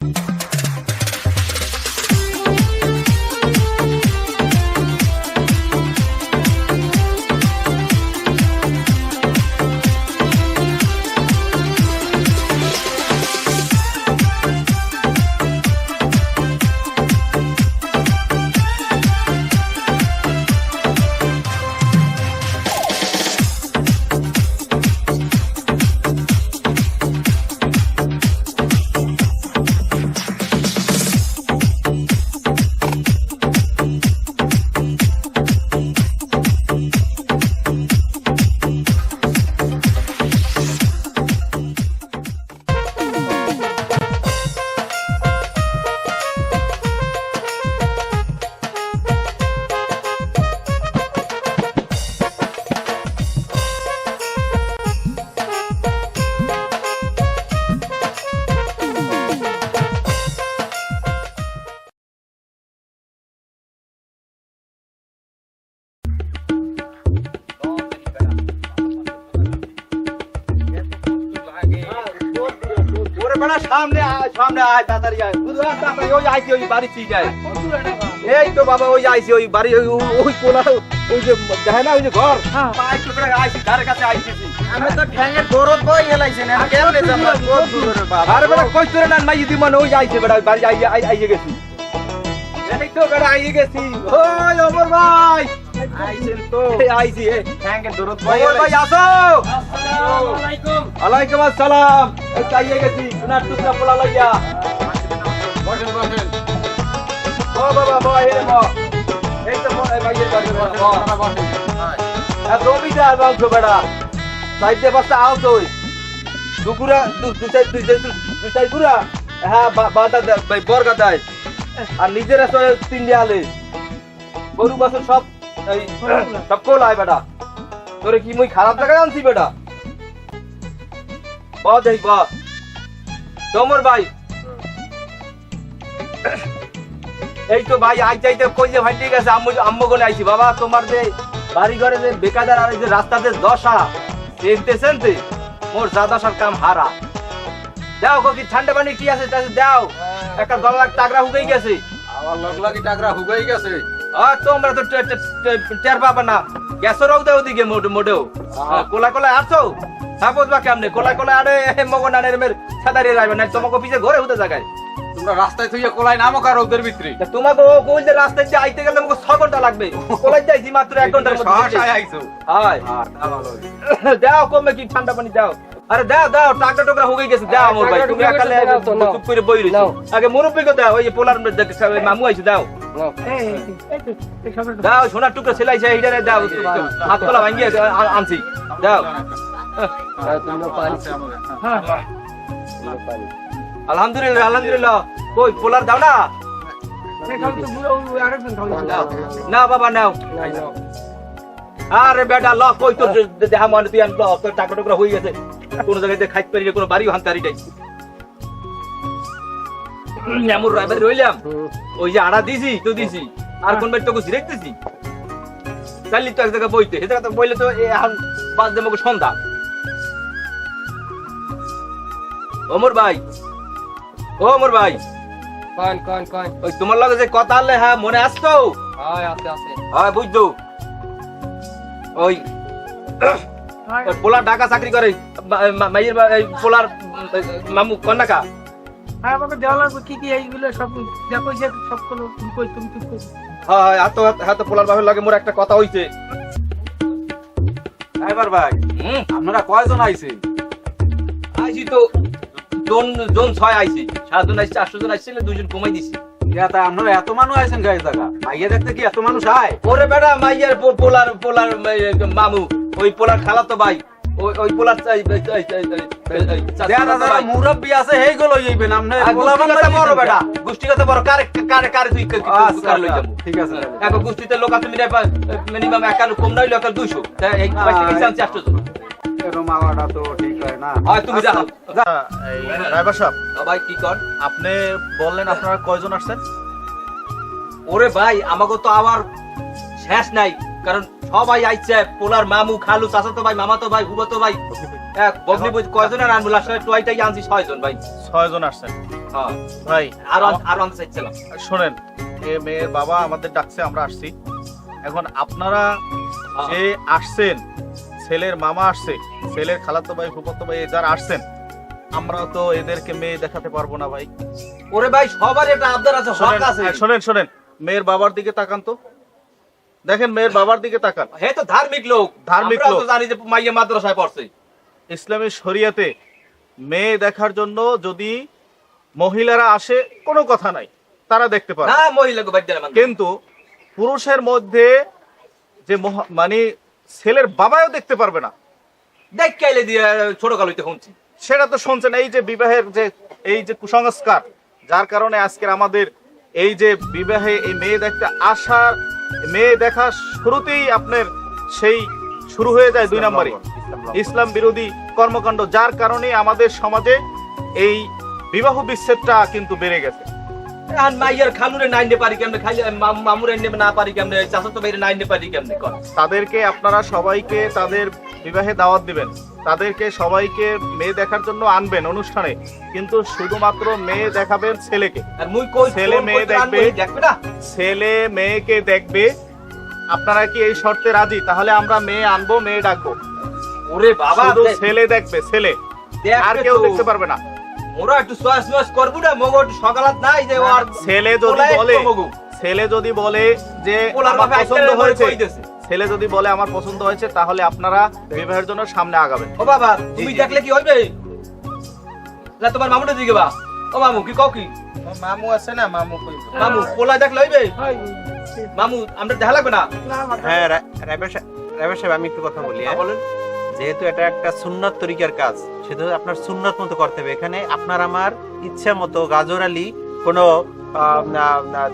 ওরে বেটা সামনে আয় সামনে আয় তাড়াতাড়ি আয়। বুঝু তাড়াতাড়ি ওই আইছি ওই বাড়ি চিজ যায়। এই তো বাবা ওই আইছি ওই বাড়ি ওই ওই কোলা ওই যে দেখে না ওই যে ঘর? আইছি বেটা আইছি ধারে কাছে আইছি আমি তো ঠ্যাঙের দরদ বই আমি কেমনে জানলাম বাবা আরে বেটা কই তোরে না মাই দি মানে? ওই আইছে বেটা বাড়ি আই আই গেছি। এই তো বেটা আইয়ে গেছি। ওই অমর ভাই। আইছেন তো। আইছি দরদ বই ভাই আসো! আলাইকুম। আসসালাম। এই তো গেছি সোনার টুকরা পোলা লইয়া। বসেন বসেন। ও বাবা বাবা এই মা এই তো মা এই ভাইয়ের বসেন আর জমিদার বংশ বেড়া সাইডে পাশে আও তুই। দুকুরা দু দু চাই দুই চাই দুই চাই পুরা হ্যাঁ বাদা ভাই বর্গা দেয়। আর নিজের তিন দেয়ালে গরু বাছুর সব এই সব কোলাই বেটা? তোরে কি মুই খারাপ জায়গায় আনছি বেটা? ব দেই ব। তোমর ভাই। এই তো ভাই আই চাইতে কই যে ভাই ঠিক আছে আম্মু আম্মু গলে আইছি। বাবা তোমার যে বাড়ি ঘরে যে বেকাদার আর এই যে রাস্তাতে দশা চেনতে চেনতে মোর যা দশার কাম হারা। দাও কি ঠান্ডা পানি কি আছে? দাও। একটা গলা টাকরা হুকেই গেছে। আমার লগলাগি টাকরা হুগাই গেছে। তোমরা তো টের পাবা না। গ্যাসেরও দেও দিকে মোটেও। কোলা কোলা আসছো সাপোজ বা কেমনে? কোলা কোলা আরে মের সাদারি রাইবে না তোমাকে পিছে ঘরে হতে জায়গায় তোমরা রাস্তায় থইয়া কোলাই নামো কার ওদের ভিতরে? তোমাকে ও কই যে রাস্তায় দিয়ে আইতে গেলে আমাকে ছ ঘণ্টা লাগবে? কোলাই যাইছি মাত্র ঘণ্টার মধ্যে আইছো। হাই দাও কমে কি ঠান্ডা পানি দাও। আরে দাও দাও টাকা টোকরা হয়ে গেছে। দাও আমার ভাই তুমি একালে। চুপ করে বই রইছো। নাও। আগে মুরব্বি দাও ওই পোলার মামু আইছে দাও। দাও সোনার টুকরা সেলাইছে এইটা দাও হাত তোলা ভাঙ্গি আনছি দাও আলহামদুলিল্লাহ আলহামদুলিল্লাহ কই পোলার দাও না। না বাবা নাও আরে বেটা ল কই তোর দেহা মানে তুই আনলো তোর টাকা টুকরা হয়ে গেছে কোন জায়গাতে খাইতে পারি কোনো বাড়িও হানতে পারি এমন রাইবার রইলাম। ওই যে আড়া দিছি তো দিছি। আর কোন বাড়ি তোকে চাইলি তো এক জায়গায় বইতে সে জায়গা তো বইলে তো এখন বাদ দেবো সন্ধ্যা। ওমর ভাই ও ওমর ভাই। কন কন কন। ওই তোমার লগে যে কথা হলে হ্যাঁ মনে আসতো হয় আছে আছে। হয় বুঝছ? ওই ওই পোলার ঢাকা চাকরি করে মাইয়ের পোলার মামু কন্যাকা। হ্যাঁ আমাকে দেওয়া লাগবে কি কি এইগুলো সব দেখো যে সব কোনো তুমি কই তুমি তুমি কই হয় হাত হাত পোলার বাপের লগে মোর একটা কথা হইছে। এবার ভাই আপনারা কয়জন আইছেন? আইছি তো জন জন ছয় আইছি। সাতজন আইছি চারশো জন আইছিল দুজন কমাই দিছি। তা আপনারা এত মানুষ আইছেন গায়ে জায়গা? মাইয়া দেখতে কি এত মানুষ আয়? ওরে বেটা মাইয়ার পোলার পোলার মামু ওই পোলার খালা তো ভাই। ওই ওই চাই যাইবেন আপনি আর গোষ্ঠীগত বড় বেটা। গোষ্ঠীগত বড় কারে কারে কারে তুই কে- কে- আচ্ছা, কার লই আচ্ছা, যাব? ঠিক আছে এক গোষ্ঠীতে লোক আছে মিনিমাম একাল কম নইলে একাল দুইশো। তা এই না, বাইশ চান্স চারশো জন। আওয়াটা তো ঠিক হয় না। হয় তুমি যাও। এই রাইবার সাহেব। ভাই কি কর? আপনি বললেন আপনারা কয়জন আসছেন? ওরে ভাই আমাকে তো আবার শেষ নাই কারণ সবাই আইছে পোলার মামু খালু চাচাতো ভাই মামাতো ভাই হুবতো ভাই। আনব লাস্টে টয়টাই আনছি ছয়জন ভাই। ছয়জন আসছেন। হ্যাঁ। ভাই আর আর আনতে চাইছিলাম শোনেন এ মেয়ের বাবা আমাদের ডাকছে আমরা আসছি। এখন আপনারা হ্যাঁ। যে আসছেন ছেলের মামা আসছে ছেলের খালাতো ভাই ফুফাতো ভাই যারা আসছেন আমরা তো এদেরকে মেয়ে দেখাতে পারব না ভাই। ওরে ভাই সবার এটা আবদার আছে হক শোনেন আছে। হ্যাঁ, শোনেন শোনেন মেয়ের বাবার দিকে তাকান তো। দেখেন মেয়ের বাবার দিকে তাকান। হে তো ধার্মিক লোক। ধার্মিক লোক। জানি যে মাইয়া মাদ্রাসায় পড়ছে। ইসলামী শরিয়াতে মেয়ে দেখার জন্য যদি মহিলারা আসে কোনো কথা নাই। তারা দেখতে পারে না মহিলাকে বাদ দিলাম কিন্তু পুরুষের মধ্যে যে মানে ছেলের বাবাও দেখতে পারবে না। দেখ কাইলে দিয়ে ছোট কালইতে শুনছি। সেটা তো শুনছেন এই যে বিবাহের যে এই যে কুসংস্কার যার কারণে আজকের আমাদের এই যে বিবাহে এই মেয়ে দেখতে আসার মেয়ে দেখা শুরুতেই আপনার সেই শুরু হয়ে যায় দুই নম্বরে। ইসলাম বিরোধী কর্মকাণ্ড যার কারণে আমাদের সমাজে এই বিবাহ বিচ্ছেদটা কিন্তু বেড়ে গেছে। আর মাইয়ার খালুরে নাইনে পারি কেমনে? খালি মামুরে নেবে না পারি কেমনে? চাচা তো বাইরে নাইনে পারি কেমনে? কর তাদেরকে আপনারা সবাইকে তাদের বিবাহে দাওয়াত দিবেন। তাদেরকে সবাইকে মেয়ে দেখার জন্য আনবেন অনুষ্ঠানে। কিন্তু শুধুমাত্র মেয়ে দেখাবেন ছেলেকে। আর মুই কই ছেলে মেয়ে দেখবে। দেখবে না? ছেলে মেয়েকে দেখবে। আপনারা কি এই শর্তে রাজি? তাহলে আমরা মেয়ে আনব মেয়ে ডাকবো। ওরে বাবা ছেলে দেখবে ছেলে। আর কেউ দেখতে পারবে না। মোরা একটু সোয়াস সোয়াস করব না মগো একটু সকালাত নাই যে ও আর ছেলে যদি বলে ছেলে যদি বলে যে আমার পছন্দ হয়েছে ছেলে যদি বলে আমার পছন্দ হয়েছে তাহলে আপনারা বিবাহের জন্য সামনে আগাবেন ও বাবা তুমি দেখলে কি হইবে না তোমার মামুটা দিকে বা ও মামু কি কও কি মামু আছে না মামু কইব মামু পোলা দেখলে হইবে মামু আমরা দেখা লাগবে না হ্যাঁ রা- রাইবার সাহেব রাইবার সাহেব আমি একটু কথা বলি হ্যাঁ? বলেন যেহেতু এটা একটা সুন্নত তরিকার কাজ সেটা আপনার সুন্নত মতো করতে হবে। এখানে আপনার আমার ইচ্ছা মতো গাজর আলী কোনো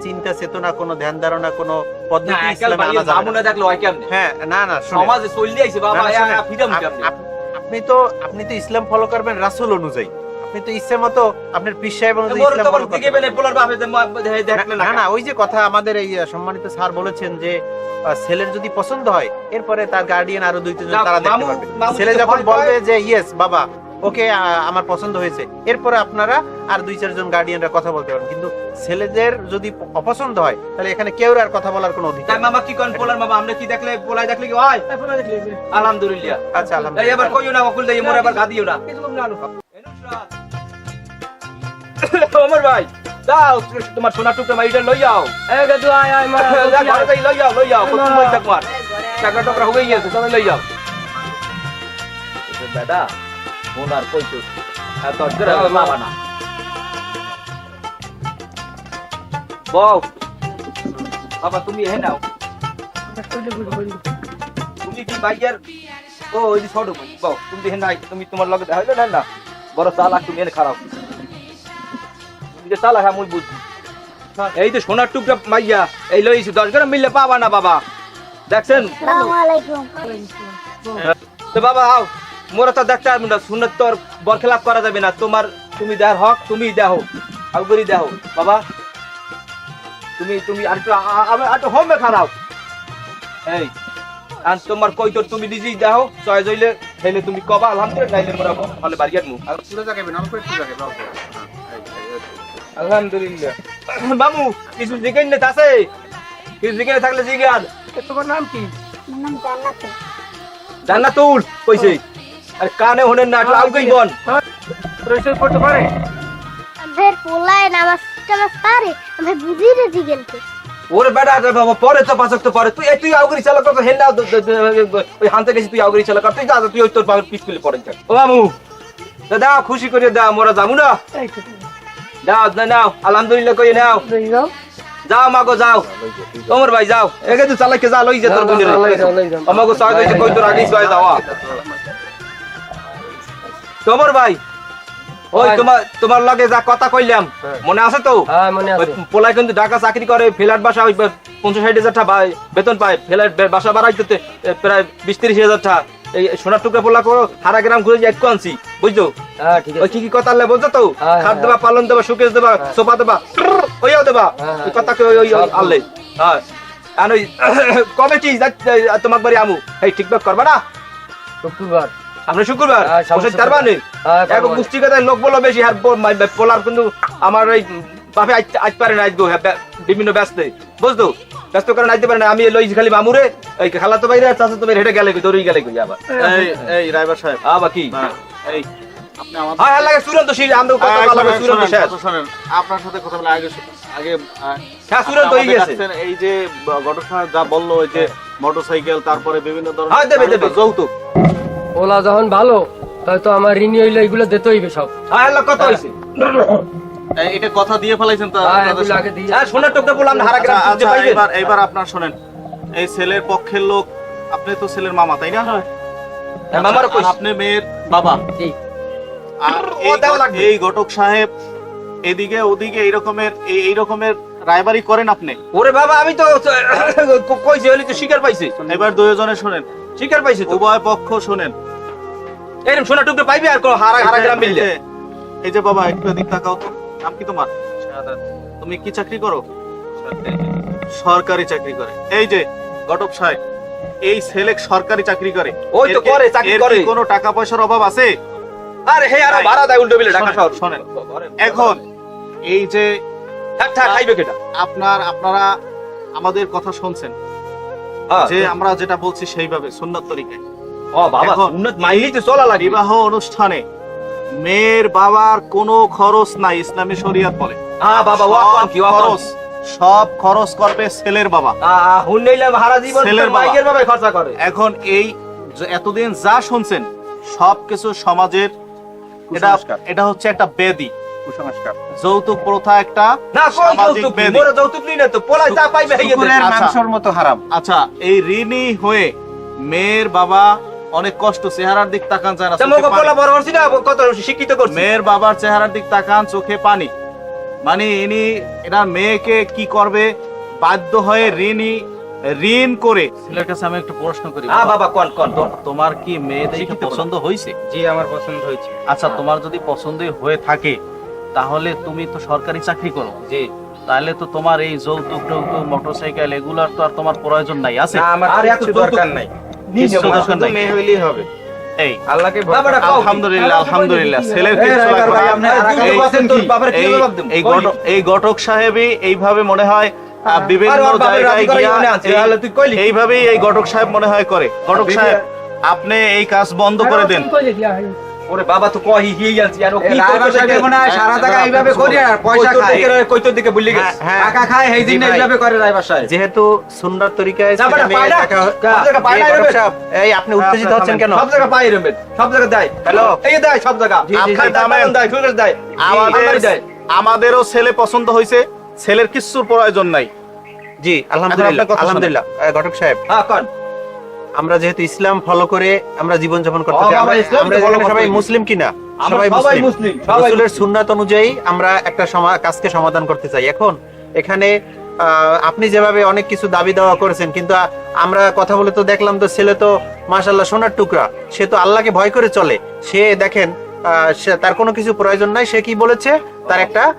চিন্তা চেতনা কোনো ধ্যান ধারণা কোনো পদ্ধতি হয় না না। সমাজে বাবা আপনি তো আপনি তো ইসলাম ফলো করবেন রাসুল অনুযায়ী। আপনি তো ইচ্ছা মতো আপনার পীর সাহেব না না ওই যে কথা আমাদের এই সম্মানিত স্যার বলেছেন যে ছেলের যদি পছন্দ হয় এরপরে তার গার্ডিয়ান আরও দুই তিনজন তারা দেখতে পারবে। ছেলে যখন বলবে যে ইয়েস বাবা ওকে আমার পছন্দ হয়েছে এরপরে আপনারা আর দুই চারজন গার্ডিয়ানরা কথা বলতে পারেন কিন্তু ছেলেদের যদি অপছন্দ হয় তাহলে এখানে কেউ আর কথা বলার কোনো অধিকার তাই মামা কি করেন? পোলার মামা আমরা কি দেখলে পোলাই দেখলে কি হয়? আলহামদুলিল্লাহ। আচ্ছা আলহামদুলিল্লাহ। এবার কইও না অকুল দেই মোর এবার গাদিও না। কিছু না, না। ওমর ভাই, দাও তোমার সোনা টুকরা মাইটা লই যাও। যাই লই যাও টাকা টকরা হয়ে গেছে তুমি লই যাও। দাদা ফোন আর এত করে না। বউ, বাবা, তুমি হে নাও। তুমি কি বাইয়ার? ও, ওই ছোট বউ তুমি হে নাই তুমি তোমার লগে হইল না না? বড় চালাক, তুমি এনে খারাপ। যে চালাক আমি বুঝছি। এই তো সোনার টুকরা মাইয়া এই লইছি দশ গ্রাম মিললে পাবা না বাবা। দেখছেন? তো বাবা আও মোরা তো দেখতে পারব না। শুনে তোর বরখেলাপ করা যাবে না। তোমার তুমি দেহার হক তুমি দেহো আগুরি দেহো বাবা তুমি তুমি আর একটু আমি হোমে খারাপ এই আর তোমার কই তোর তুমি নিজেই দেহো চয় জইলে হেলে তুমি কবা আলহামদুলিল্লাহ নাইলে মোরা হলে বাড়িয়ার মু আর পুরো জায়গায় অল্প একটু জায়গায় আলহামদুলিল্লাহ। মামু কিছু জিজ্ঞেস নেই আছে? কিছু জিজ্ঞেস থাকলে জিজ্ঞান এ, তোমার নাম কি? জান্নাতুল। কইছে। আর কানে হনেন না একটু পড়তে পারে? পোলায় নামাজ টামাজ পারে আমি বুঝি রে জিগেলকে ওরে বেটা রে বাবা পরে তো পাঁচক তো পরে। তুই তুই আউগরি চালা কর হেন না ওই হানতে গেছি তুই আউগরি চালা কর। তুই যা যা, তুই ওই তোর বাবার পিছলে পড়ে যা। ও মামু দাও খুশি করে দা মোরা যাব না। দাও না নাও আলহামদুলিল্লাহ কই নাও। যাও। যাও মাগো যাও। ওমর ভাই যাও। এগে তুই চালাকে যা লই যা তোর বোনের আমাগো সাথে কইছে কই তোর আগেই সয় যাওয়া। তোমর ভাই ওই তোমার তোমার লগে যা কথা কইলাম মনে আছে তো? হ্যাঁ পোলাই কিন্তু ঢাকা চাকরি করে ফ্ল্যাট বাসা ওই পঞ্চাশ ষাট হাজার টাকা বেতন পায়। ফ্ল্যাট বাসা বাড়াইতে প্রায় বিশ তিরিশ হাজার টাকা এই সোনার টুকরা পোলা করো হারা গ্রাম ঘুরে যে একটু আনছি বুঝছ? হ্যাঁ ওই কি কি কথা আনলে বুঝছ তো? হ্যাঁ, খাট হ্যাঁ। দেবা পালন দেবা সুকেশ দেবা সোফা দেবা ওইও দেবা। হ্যাঁ, কথা ওই ওই আনলে। হ্যাঁ। আর কবে কি তোমাক বাড়ি আমু? এই ঠিকঠাক করবা না? শুক্রবার। আপনি শুক্রবার? হ্যাঁ, বসে শুক্রবার। তার হ্যাঁ, এক পারব। গুষ্টি কথায় লোক বলো বেশি আর মাই- পোলার কিন্তু আমার ওই বাপে আজ পারে না হ্যাঁ, বিভিন্ন ব্যস্ত। বুঝতো? ব্যস্ত কারণ আইতে পারে না। আমি লই খালি মামুরে এই খালা তো বাইরে চাচা তো বাইরে হেঁটে গেলে দৌড়ি গেলে আবার। এই এই রাইবার সাহেব। আবার কি? এই হ্যাঁ হ্যাঁ লাগে চূড়ান্ত সেই আমরা কথা বলা চূড়ান্ত শেষ। কথা আপনার সাথে কথা বলে আগে আগে হ্যাঁ চূড়ান্ত হয়ে গেছে। এই যে ঘটক যা বলল ওই যে মোটরসাইকেল তারপরে বিভিন্ন হ্যাঁ দেবে দেবে। যৌতুক। ওলা যখন ভালো তাই তো আমার ঋণী হইলে এগুলো দিতে হইবে সব। হ্যাঁ হ্যাঁ এটা কথা দিয়ে ফেলাইছেন তো হ্যাঁ, সোনার টুকটা বললাম হারা আচ্ছা, গ্রাম আচ্ছা, পাইবেন। এবার এবার আপনার শোনেন। এই ছেলের পক্ষের লোক আপনি তো ছেলের মামা তাই না? হ্যাঁ। আপনি মেয়ের বাবা। আর এই ঘটক সাহেব এদিকে ওদিকে এই রকমের এই রকমের রায়বারি করেন আপনি? ওরে বাবা আমি তো কইছি হলি তো শিকার পাইছি। এবার দুজনে শোনেন। শিকার পাইছি তো? উভয় পক্ষ শোনেন। এরকম সোনার টুকটা পাইবে আর হারা হারা গ্রাম মিললে? এই যে বাবা একটু এদিক তাকাও তো। নাম কি তোমার? তুমি কি চাকরি করো? সরকারি চাকরি করে। এই যে ঘটক সাহেব এই ছেলে সরকারি চাকরি করে। ওই তো করে, চাকরি করে। কোনো টাকা পয়সার অভাব আছে? আরে হে আরও ভাড়া দেয় উল্টো বিলে ঢাকা শহর। শোনেন। এখন এই যে খাইবে কেটা? আপনার আপনারা আমাদের কথা শুনছেন। হ্যাঁ, যে আমরা যেটা বলছি সেইভাবে সুন্নত তরিকায়। ও বাবা মাইলি তো চলা লাগে বিবাহ অনুষ্ঠানে মেয়ের বাবার কোনো খরচ নাই ইসলামী শরিয়ত বলে। হ্যাঁ বাবা কি খরচ সব খরচ করবে ছেলের বাবা। হুন নিলাম হারা জীবন ছেলের বাবা। বাবা খরচা করে। এখন এই এতদিন যা শুনছেন সবকিছু সমাজের এটা এটা হচ্ছে একটা বেদি। কুসংস্কার। যৌতুক প্রথা একটা না যৌতুক বেদি। যৌতুক নি না তো? পোলাই যা পাইবে হেগে দে কুকুরের আচ্ছা। মাংসর মতো হারাম। আচ্ছা এই ঋণী হয়ে মেয়ের বাবা অনেক কষ্ট চেহারার দিক তাকান যায় না বড় হচ্ছি কত শিক্ষিত করছি? মেয়ের বাবার চেহারার দিক তাকান চোখে পানি। মানে ইনি এনার মেয়েকে কি করবে? বাধ্য হয়ে ঋণী ঋণ করে। ছেলের কাছে আমি একটা প্রশ্ন করি। হ্যাঁ বাবা কোন কোন তোমার কি মেয়ে দেখে পছন্দ হয়েছে? জি আমার পছন্দ হয়েছে। আচ্ছা তোমার যদি পছন্দই হয়ে থাকে তাহলে তুমি তো সরকারি চাকরি করো। জি। তাহলে তো তোমার এই যৌতুক টৌতুক মোটরসাইকেল এগুলার তো আর তোমার প্রয়োজন নাই আছে? না আমার আর এত দরকার নাই। কিচ্ছু দরকার নাই। মেয়ে হইলেই হবে। এই। আল্লাহকে। কাও কি? আলহামদুলিল্লাহ আলহামদুলিল্লাহ। ছেলের এই আর এই- যৌতুক তোর বাপের কি? জবাব দেব? এই কই? ঘটক এই ঘটক সাহেবই এইভাবে মনে হয় বিভিন্ন আর ওর বাপের জায়গায় গিয়া আছে, এই- তাহলে তুই কইলি কি? এইভাবেই এই ঘটক সাহেব মনে হয় করে। ঘটক সাহেব আপনি এই কাজ বন্ধ করে দেন। ওরে বাবা তো কই হিই আনছি আর কি রাইবার মনে হয় সারা জায়গা এইভাবে করে আর পয়সা খায়। কইতো দিকে ভুলে গেছে। হ্যাঁ, টাকা খায় সেই দিন এইভাবে করে রাইবার সাহেব যেহেতু সুন্দর তরিকায় সব জায়গা পায় না এই আপনি উত্তেজিত হচ্ছেন কেন? সব জায়গা পাই রবেন সব জায়গা দেয়। হ্যালো। এই দেয় সব জায়গা। দেয়। আমাদের আমাদেরও ছেলে পছন্দ হয়েছে ছেলের কিচ্ছুর প্রয়োজন নাই। জি আলহামদুলিল্লাহ। আলহামদুলিল্লাহ। ঘটক সাহেব হ্যাঁ কোন। আমরা যেহেতু ইসলাম ফলো করে আমরা জীবন যাপন করতে চাই আমরা- ইসলাম এখানে সবাই মুসলিম কিনা সবাই মুসলিম। রসুলের। সুন্নাত অনুযায়ী আমরা একটা কাজকে সমাধান করতে চাই। এখন এখানে আপনি যেভাবে অনেক কিছু দাবি দেওয়া করেছেন কিন্তু আমরা কথা বলে তো দেখলাম তো ছেলে তো মাশাল্লাহ সোনার টুকরা। সে তো আল্লাহকে ভয় করে চলে। সে দেখেন তার কোনো কিছু প্রয়োজন নাই সে কি বলেছে? তার একটা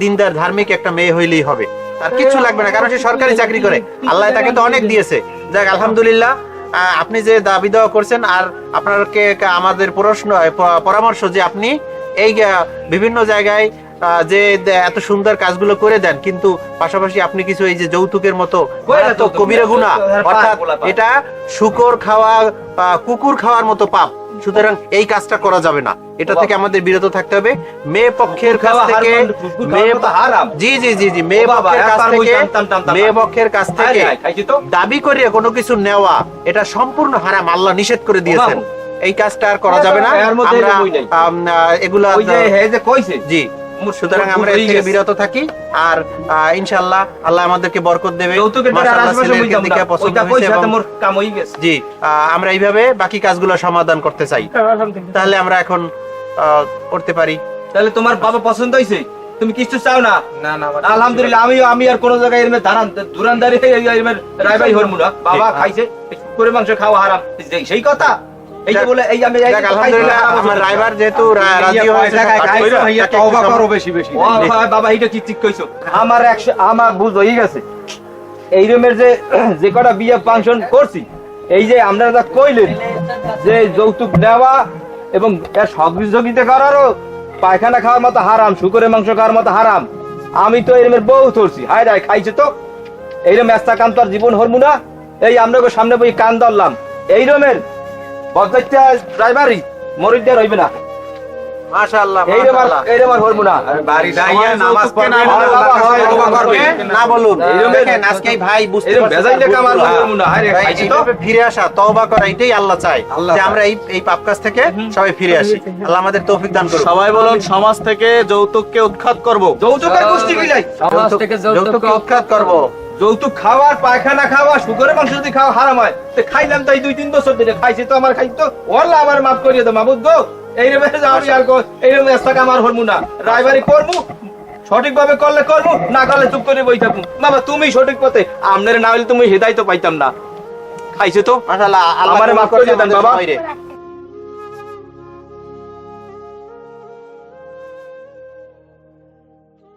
দিনদার ধার্মিক একটা মেয়ে হইলেই হবে। তার কিছু লাগবে না কারণ সে সরকারি চাকরি করে। আল্লাহ তাকে তো অনেক দিয়েছে। যাক আলহামদুলিল্লাহ আপনি যে দাবি দেওয়া করছেন আর আপনাকে আমাদের প্রশ্ন পরামর্শ যে আপনি এই বিভিন্ন জায়গায় যে এত সুন্দর কাজগুলো করে দেন কিন্তু পাশাপাশি আপনি কিছু এই যে যৌতুকের মতো কবিরা গুণা হ্যাঁ, অর্থাৎ এটা শুকর খাওয়া কুকুর খাওয়ার মতো পাপ। সুতরাং এই কাজটা করা যাবে না। এটা থেকে আমাদের বিরত থাকতে হবে। মেয়ে পক্ষের কাছ থেকে। জি জি জি জি মেয়ে পক্ষের কাছ থেকে। মেয়ে পক্ষের কাছ থেকে দাবি করে কোনো কিছু নেওয়া এটা সম্পূর্ণ হারাম। আল্লাহ নিষেধ করে দিয়েছেন। এই কাজটা আর করা যাবে না। এগুলো আমরা জি। সুতরাং আমরা এর থেকে বিরত থাকি। আর আহ, ইনশাআল্লাহ আল্লাহ আমাদেরকে বরকত দেবে। হয়েছে হয়ে জি আমরা এইভাবে বাকি কাজগুলো সমাধান করতে চাই। আলহামদুলিল্লাহ। তাহলে আমরা এখন করতে পারি। তাহলে তোমার বাবা পছন্দ হইছে তুমি কিছু চাও না? না না আলহামদুলিল্লাহ আমি আমি আর কোন জায়গায় এরমে দাঁড়ান দুরানদারি এরমে রায়বাই হরমু না বাবা খাইছে করে মাংস খাওয়া হারাম। সেই কথা? এই যে বলে এই আমি আলহামদুলিল্লাহ আমার রাইবার যেহেতু রাজি হয়েছে ইয়া সম- তওবা করো বেশি বেশি ও বাবা এটা কি ঠিক কইছো। আমার আমার বুঝ হয়ে গেছে। এই যে যে কটা বিয়ে ফাংশন করছি এই যে আমরা যা কইলেন যে যৌতুক নেওয়া এবং এর সহযোগিতা করারও পায়খানা খাওয়ার মতো হারাম শুকরের মাংস খাওয়ার মতো হারাম। আমি তো এরমের বউ ধরছি। হায় রায় খাইছে তো? এইরকম এস্তা কান তো আর জীবন হরমু না। এই আমরা সামনে বই কান ধরলাম। এইরমের ড্রাইভারই রইবে না। মাশাআল্লাহ এইরম আর মাশাআল্লাহ। এইরম আর হরমু না। বাড়ি দাঁড়িয়ে নামাজ পড়বে না আল্লাহর বলা কাছে তওবা তওবা করবে, করবে। না বলুন। দেখেন আজকে ভাই বুঝতে এইরম বেজাইলে তার কাম আর ভুলগুলো। করব না, খাইছি তো? ফিরে আসা তওবা করা এটাই আল্লাহ চায় যে আমরা এই এই পাপ কাজ থেকে সবাই ফিরে আসি। আল্লাহ আমাদের তৌফিক দান করুন সবাই বলুন সমাজ থেকে যৌতুককে উৎখাত করব। যৌতুকের গোষ্ঠী গিলাই সমাজ থেকে যৌতুক যৌতুককে উৎখাত করব। যৌতুক খাওয়ার পায়খানা খাওয়া শুকরের মাংস যদি খাওয়া হারাম হয় তো খাইলাম তাই দুই তিন বছর ধরে খাইছি তো আমার খাইছি তো ওরলা আমার মাফ করিয়ে দাও মাবুদ গো। এইরকম আমি আর এইরকম আমার হরমু না। ভাবে করলে করমু না করলে চুপ করে বই থাকব বাবা তুমি সঠিক পথে আমনের না হলে তুমি হেদায় তো পাইতাম না। খাইছে তো? আমারে মাফ করছে করে দেন বাবা।